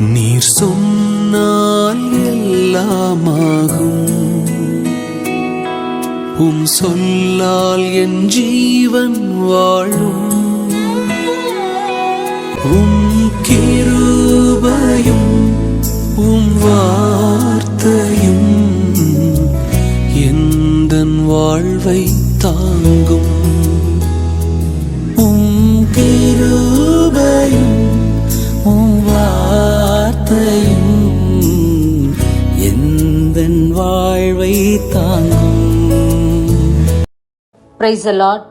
நீர் சொன்னால் எல்லாமாகும். உம் சொல்லால் என் ஜீவன் வாழும். உம் கிருபையும் உம் வார்த்தையும் எந்தன் வாழ்வை தாங்கும். பிரைஸ் லார்ட்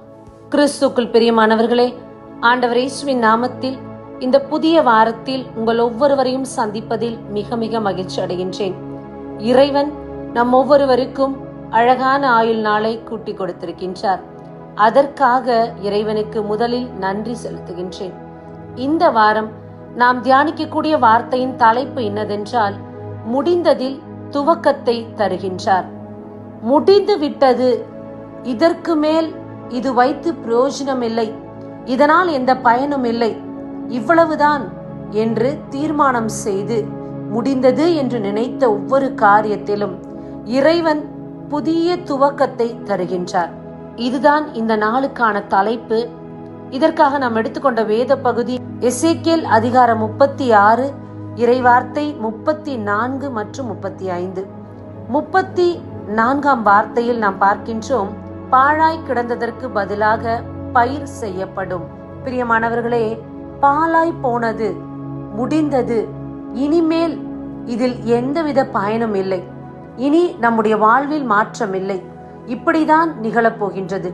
கிறிஸ்துக்குள் பிரியமானவர்களே ஆண்டவர் இயேசுவின் நாமத்தில் இந்த புதிய வாரத்தில் உங்கள் ஒவ்வொருவரையும் சந்திப்பதில் மிக மிக மகிழ்ச்சி அடைகின்றேன். இறைவன் நம் ஒவ்வொருவருக்கும் அழகான ஆயுள் நாளை கூட்டி கொடுத்திருக்கின்றார். அதற்காக இறைவனுக்கு முதலில் நன்றி செலுத்துகின்றேன். இந்த வாரம் நாம் தியானிக்கக்கூடிய வார்த்தையின் தலைப்பு என்னதென்றால் முடிந்ததில் துவக்கத்தை தருகின்றார். முடிந்து விட்டது இதற்கு மேல் இது வைத்து பிரயோஜனம் இல்லை இதனால் எந்த பயனும் இல்லை. இவ்வளவுதான் என்று தீர்மானம் செய்து முடிந்தது என்று நினைத்த ஒவ்வொரு காரியத்திலும் இறைவன் புதிய துவக்கத்தை தருகின்றார். இதுதான் இந்த நாளுக்கான தலைப்பு. இதற்காக நாம் எடுத்துக்கொண்ட வேத பகுதி எசேக்கியல் அதிகாரம் முப்பத்தி ஆறு இறைவார்த்தை முப்பத்தி நான்கு மற்றும் முப்பத்தி ஐந்து. முப்பத்தி நான்காம் வார்த்தையில் நாம் பார்க்கின்றோம் பாழாய் கிடந்ததற்கு பதிலாக பயிர் செய்யப்படும். பிரியமானவர்களே பாலாய் போனது முடிந்தது. இனிமேல் இதில் எந்தவித பயனும் இல்லை. இனி நம்முடைய வாழ்வில் மாற்றம் இல்லை. இப்படிதான் நிகழப்போகின்றது.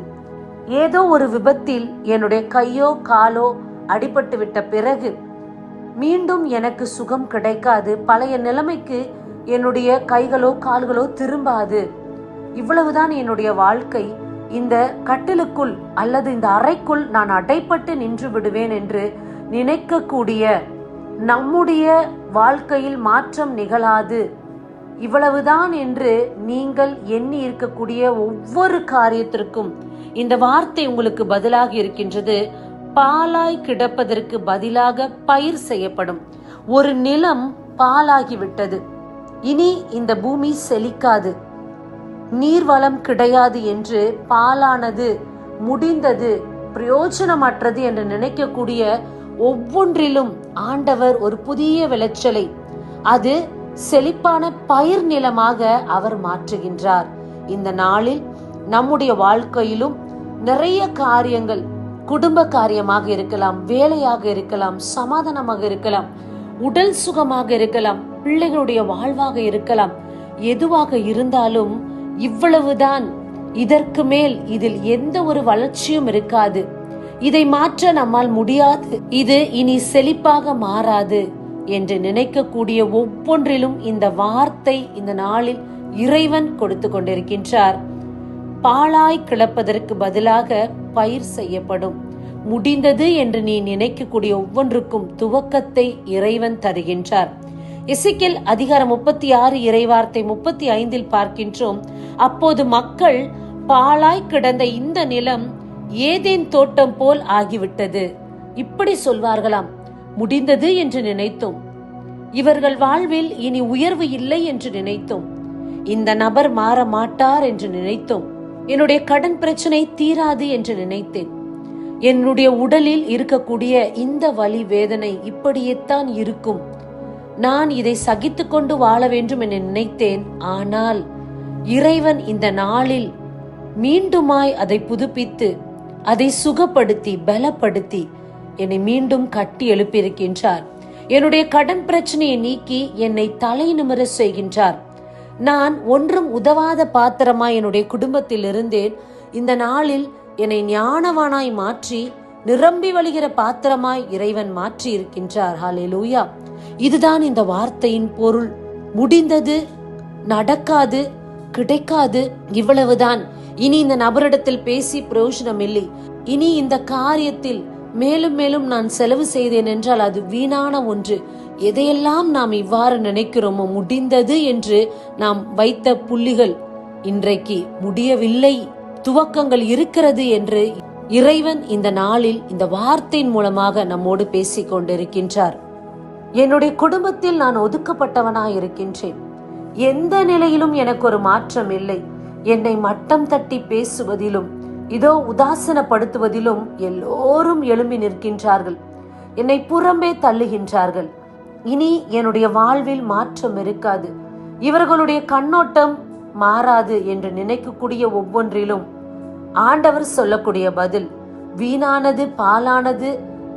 ஏதோ ஒரு விபத்தில் என்னுடைய கையோ காலோ அடிபட்டுவிட்ட பிறகு மீண்டும் எனக்கு சுகம் கிடைக்காது. பழைய நிலைமைக்கு என்னுடைய கைகளோ கால்களோ திரும்பாது. இவ்வளவுதான் என்னுடைய வாழ்க்கை. இந்த கட்டிலுக்குள் அல்லது இந்த அறைக்குள் நான் அடைப்பட்டு நின்று விடுவேன் என்று நினைக்கக்கூடிய நம்முடைய வாழ்க்கையில் மாற்றம் நிகழாது. இவ்வளவுதான் என்று நீங்கள் எண்ணி இருக்கக்கூடிய ஒவ்வொரு காரியத்திற்கும் இந்த வார்த்தை உங்களுக்கு பதிலாக இருக்கின்றது. பாலாய் கிடப்பதற்கு பதிலாக பயிர் செய்யப்படும். ஒரு நிலம் பாலாகிவிட்டது. இனி இந்த பூமி செழிக்காது. நீர்வளம் கிடையாது என்று பாலானது முடிந்தது பிரயோஜனமற்றது என்று நினைக்கக்கூடிய ஒவ்வொன்றிலும் ஆண்டவர் ஒரு புதிய விளைச்சலை அது செழிப்பான பயிர் நிலமாக அவர் மாற்றுகின்றார். இந்த நாளில் நம்முடைய வாழ்க்கையிலும் நிறைய காரியங்கள் குடும்ப காரியமாக இருக்கலாம் வேலையாக இருக்கலாம் சமாதானமாக இருக்கலாம் உடல் சுகமாக இருக்கலாம் பிள்ளைகளுடைய வாழ்வாக இருக்கலாம். எதுவாக இருந்தாலும் இவ்வளவுதான். இதற்கு மேல் இதில் எந்த ஒரு வளர்ச்சியும் இருக்காது. இதை மாற்ற நம்மால் முடியாது. இது இனி செழிப்பாக மாறாது என்று நினைக்கக்கூடிய ஒவ்வொன்றிலும் இந்த வார்த்தை இந்த நாளில் இறைவன் கொடுத்து கொண்டிருக்கின்றார். பாழாய் கிளப்பதற்கு பதிலாக பயிர் செய்யப்படும். முடிந்தது என்று நீ நினைக்கக்கூடிய ஒவ்வொன்றுக்கும் துவக்கத்தை இறைவன் தருகின்றார். இசைக்கில் அதிகாரம் முப்பத்தி ஆறு இறைவார்த்தை முப்பத்தி ஐந்தில் பார்க்கின்றோம். அப்போது மக்கள் பாழாய் கிடந்த இந்த நிலம் ஏதேன் தோட்டம் போல் ஆகிவிட்டது. இப்படி சொல்வார்களாம். முடிந்தது என்று நினைத்தோம். இவர்கள் வாழ்வில் இனி உயர்வு இல்லை என்று நினைத்தோம். இந்த நபர் மாற மாட்டார் என்று நினைத்தோம். என்னுடைய கடன் பிரச்சனை தீராது என்று நினைத்தேன். என்னுடைய உடலில் இருக்கக்கூடிய இந்த வலி வேதனை இப்படியேத்தான் இருக்கும். நான் இதை சகித்துக்கொண்டு வாழ வேண்டும் என நினைத்தேன். ஆனால் இறைவன் இந்த நாளில் மீண்டுமாய் அதை புதுப்பித்து அதை சுகப்படுத்தி பலப்படுத்தி என்னை மீண்டும் கட்டி எழுப்பியிருக்கின்றார். என்னுடைய கடன் பிரச்சனையை நீக்கி என்னை தலை நிமிர செய்கின்றார். நான் ஒன்றும் உதவாத பாத்திரமா என்னுடைய குடும்பத்தில் இருந்தேன் இந்த நாளில் என்னை ஞானவானாய் மாற்றி நிரம்பி வழிகிற பாத்திரமாய் இறைவன் மாற்றி இருக்கின்றார் லூயா இதுதான் இந்த வார்த்தையின் பொருள். முடிந்தது நடக்காது கிடைக்காது இவ்வளவுதான். இனி இந்த நபரிடத்தில் பேசி பிரயோஜனம் இல்லை இனி இந்த காரியத்தில் மேலும் மேலும் நான் செலவு செய்தேன் என்றால் அது வீணான ஒன்று. எதையெல்லாம் நாம் இவ்வாறு நினைக்கிறோமோ முடிந்தது என்று நாம் வைத்த புள்ளிகள் இன்றைக்கு முடியவில்லை. துவக்கங்கள் இருக்கிறது என்று இறைவன் இந்த நாளில் இந்த வார்த்தையின் மூலமாக நம்மோடு பேசிக் கொண்டிருக்கின்றார். என்னுடைய குடும்பத்தில் நான் ஒதுக்கப்பட்டவனாய் இருக்கின்றேன் எந்த நிலையிலும் எனக்கு ஒரு மாற்றம் இல்லை. என்னை மட்டம் தட்டி பேசுவதிலும் இதோ உதாசனப்படுத்துவதிலும் எல்லோரும் எழும்பி நிற்கின்றார்கள். என்னை புறம்பே தள்ளுகின்றார்கள். இனி என்னுடைய வாழ்வில் மாற்றம் இருக்காது. இவர்களுடைய கண்ணோட்டம் மாறாது என்று நினைக்கக்கூடிய ஒவ்வொன்றிலும் ஆண்டவர் சொல்லக்கூடிய பதில் வீணானது பாலானது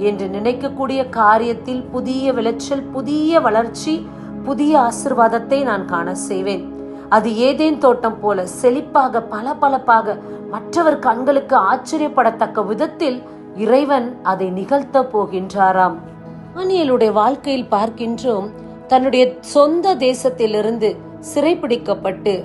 என்று நினைக்கக்கூடிய காரியத்தில் புதிய விளைச்சல் புதிய வளர்ச்சி புதிய ஆசிர்வாதத்தை நான் காண செய்வேன். அது ஏதேன் தோட்டம் போல செழிப்பாக பளபளப்பாக மற்றவர் கண்களுக்கு ஆச்சரியப்படத்தக்க விதத்தில் இறைவன் அதை நிகழ்த்த போகின்றாராம். தானியலுடைய வாழ்க்கையில் பார்க்கின்றோம். தன்னுடைய சொந்த தேசத்திலிருந்து சிறைப்பிடிக்கப்பட்டு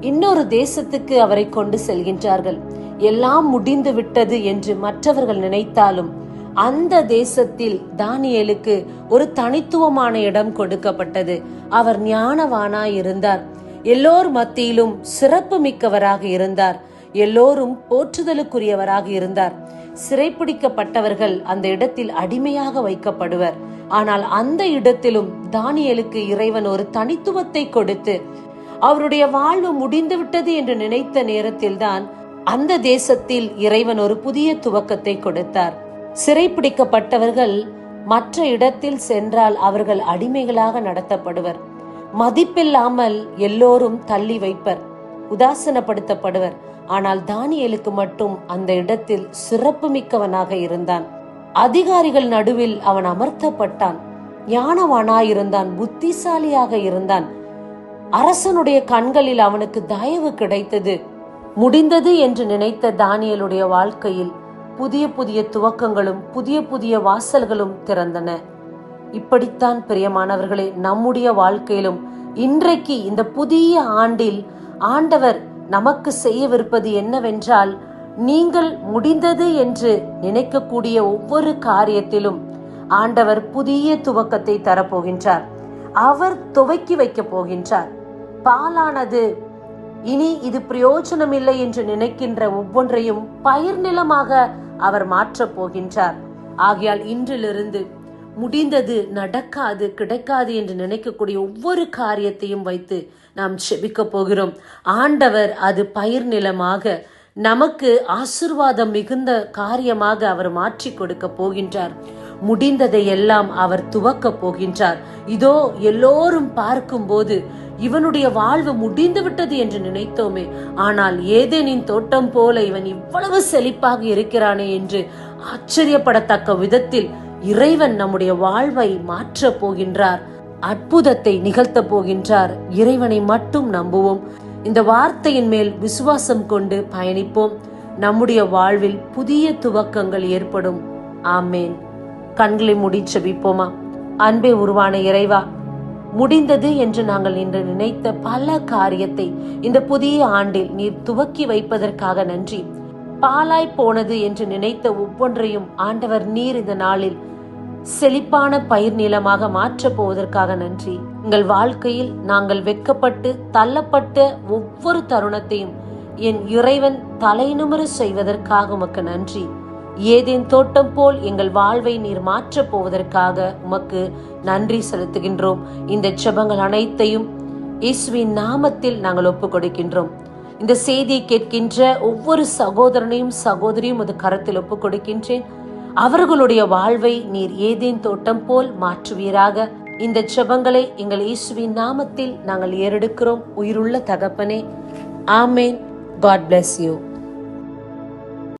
இன்னொரு தேசத்துக்கு அவரை கொண்டு செல்கின்றார்கள். எல்லாம் முடிந்து விட்டது என்று மற்றவர்கள் நினைத்தாலும் அந்த தேசத்தில் தானியலுக்கு ஒரு தனித்துவமான இடம் கொடுக்கப்பட்டது. அவர் ஞானவானாய் இருந்தார் எல்லோர் மத்தியிலும் சிறப்பு மிக்கவராக இருந்தார். எல்லோரும் போற்றுதலுக்குரியவராக இருந்தார். சிறைப்பிடிக்கப்பட்டவர்கள் அந்த இடத்தில் அடிமையாக வைக்கப்படுவர். ஆனால் அந்த இடத்திலும் தானியலுக்கு இறைவன் ஒரு தனித்துவத்தை கொடுத்து அவருடைய வாழ்வு முடிந்துவிட்டது என்று நினைத்த நேரத்தில்தான் அந்த தேசத்தில் இறைவன் ஒரு புதிய துவக்கத்தை கொடுத்தார். சிறைப்பிடிக்கப்பட்டவர்கள் மற்ற இடத்தில் சென்றால் அவர்கள் அடிமைகளாக நடத்தப்படுவர். மதிப்பில்லாமல் எல்லோரும் தள்ளி வைப்பர். உதாசனப்படுத்தப்படுவர். ஆனால் தானியலுக்கு மட்டும் அந்த இடத்தில் சிறப்பு மிக்கவனாக இருந்தான். அதிகாரிகள் நடுவில் அவன் அமர்த்தப்பட்டான். ஞானவானாயிருந்தான் புத்திசாலியாக இருந்தான். அரசனுடைய கண்களில் அவனுக்கு தயவு கிடைத்தது. முடிந்தது என்று நினைத்த தானியலுடைய வாழ்க்கையில் புதிய புதிய துவக்கங்களும் புதிய புதிய வாசல்களும் திறந்தன. இப்படித்தான் பிரியமானவர்களே நம்முடைய வாழ்க்கையிலும் இன்றைக்கு இந்த புதிய ஆண்டில் ஆண்டவர் நமக்கு செய்யவிருப்பது என்னவென்றால் நீங்கள் முடிந்தது என்று நினைக்கக்கூடிய ஒவ்வொரு காரியத்திலும் ஆண்டவர் புதிய துவக்கத்தை தரப்போகின்றார். அவர் துவக்கி வைக்கப் போகின்றார். பாலானது இனி இது பிரயோஜனம் இல்லை என்று நினைக்கின்ற ஒவ்வொன்றையும் பயிர் நிலமாக அவர் மாற்றப் போகின்றார். ஆகையால் இன்றிலிருந்து முடிந்தது நடக்காது கிடைக்காது என்று நினைக்கக்கூடிய ஒவ்வொரு காரியத்தையும் வைத்து நாம் செபிக்க போகிறோம். ஆண்டவர் அது பயிர் நிலமாக நமக்கு ஆசிர்வாதம் மிகுந்த காரியமாக அவர் மாற்றி கொடுக்க போகின்றார். முடிந்ததை எல்லாம் அவர் துவக்க போகின்றார். இதோ எல்லோரும் பார்க்கும்போது இவனுடைய வாழ்வு முடிந்து விட்டது என்று நினைத்தோமே. ஆனால் ஏதேனின் தோட்டம் போல இவன் இவ்வளவு செழிப்பாக இருக்கிறானே என்று ஆச்சரியப்படத்தக்க விதத்தில் இறைவன் நம்முடைய வாழ்வை மாற்றப் போகின்றார் அற்புதத்தை நிகழ்த்த போகின்றார். இறைவனை மட்டும் நம்புவோம். இந்த வார்த்தையின் மேல் விசுவாசம் கொண்டு பயணிப்போம். நம்முடைய வாழ்வில் புதிய துவக்கங்கள் ஏற்படும். ஆமேன். கண்களை மூடி செபிப்போமா அன்பே உருவான இறைவா முடிந்தது என்று நாங்கள் இன்று நினைத்த பல காரியத்தை இந்த புதிய ஆண்டில் நீர் துவக்கி வைப்பதற்காக நன்றி. பாலாய் போனது என்று நினைத்த ஒவ்வொன்றையும் ஆண்டவர் நீர் இந்த நாளில் செழிப்பான பயிர் நிலமாக மாற்றப் போவதற்காக நன்றி. எங்கள் வாழ்க்கையில் நாங்கள் வெக்கப்பட்டு தள்ளப்பட்ட ஒவ்வொரு தருணத்தையும் என் இறைவன் தலைநிமிர செய்வதற்காக உமக்கு நன்றி. ஏதேன் தோட்டம் போல் எங்கள் வாழ்வை நீர் மாற்றப் போவதற்காக உமக்கு நன்றி செலுத்துகின்றோம். இந்த செபங்கள் அனைத்தையும் இயேசுவின் நாமத்தில் நாங்கள் ஒப்புக் கொடுக்கின்றோம் இந்த செய்தியை கேட்கின்ற ஒவ்வொரு சகோதரனையும் சகோதரியும் அது கரத்தில் ஒப்புக் கொடுக்கின்றேன் அவர்களுடைய வாழ்வை நீர் ஏதேன் தோட்டம் போல் மாற்றுவீராக. இந்த ஜெபங்களை எங்கள் இயேசுவின் நாமத்தில் நாங்கள் ஏறெடுக்கிறோம். உயிருள்ள தகப்பனே. ஆமேன். God bless you